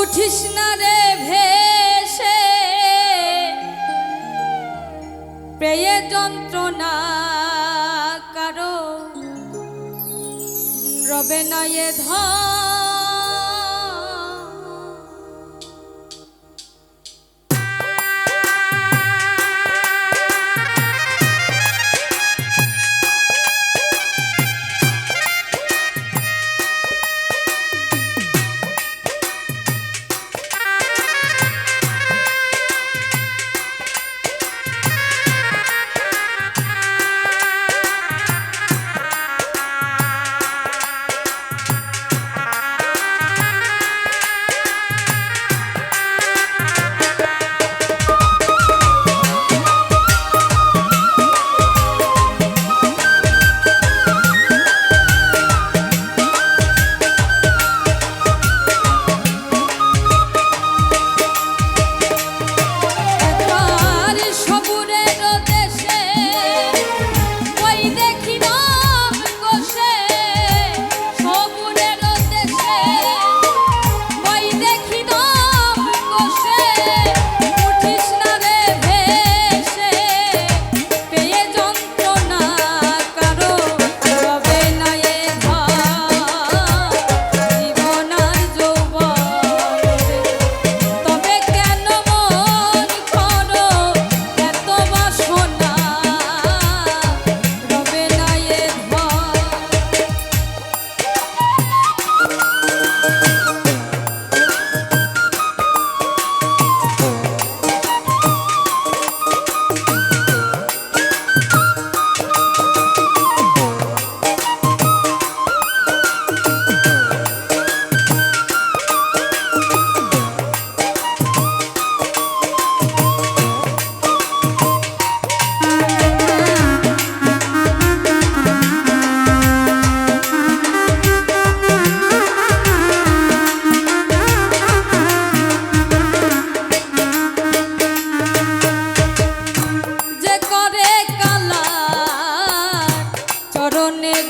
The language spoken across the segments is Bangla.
উঠিস না রে ভেসে। প্রেয়ে যন্ত্রণা কারও রবে নয়ে ধর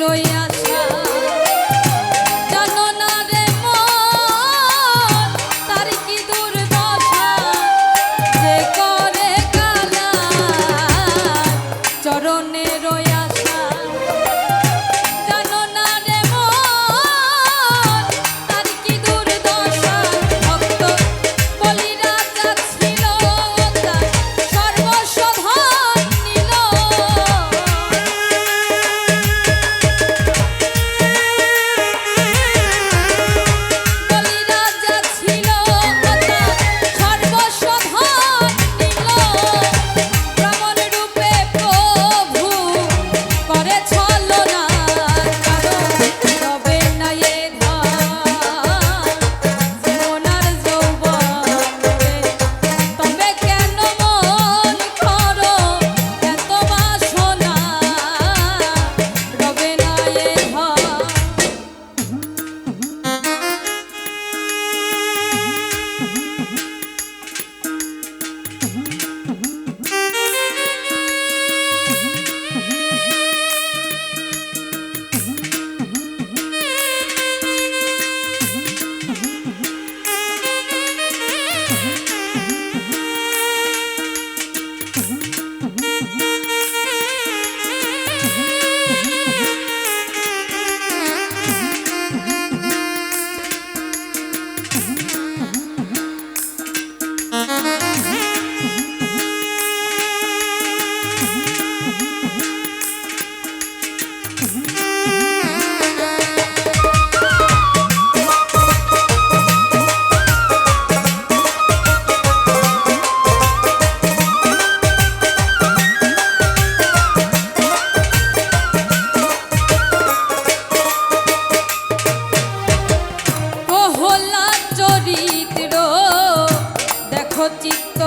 রইয়া 我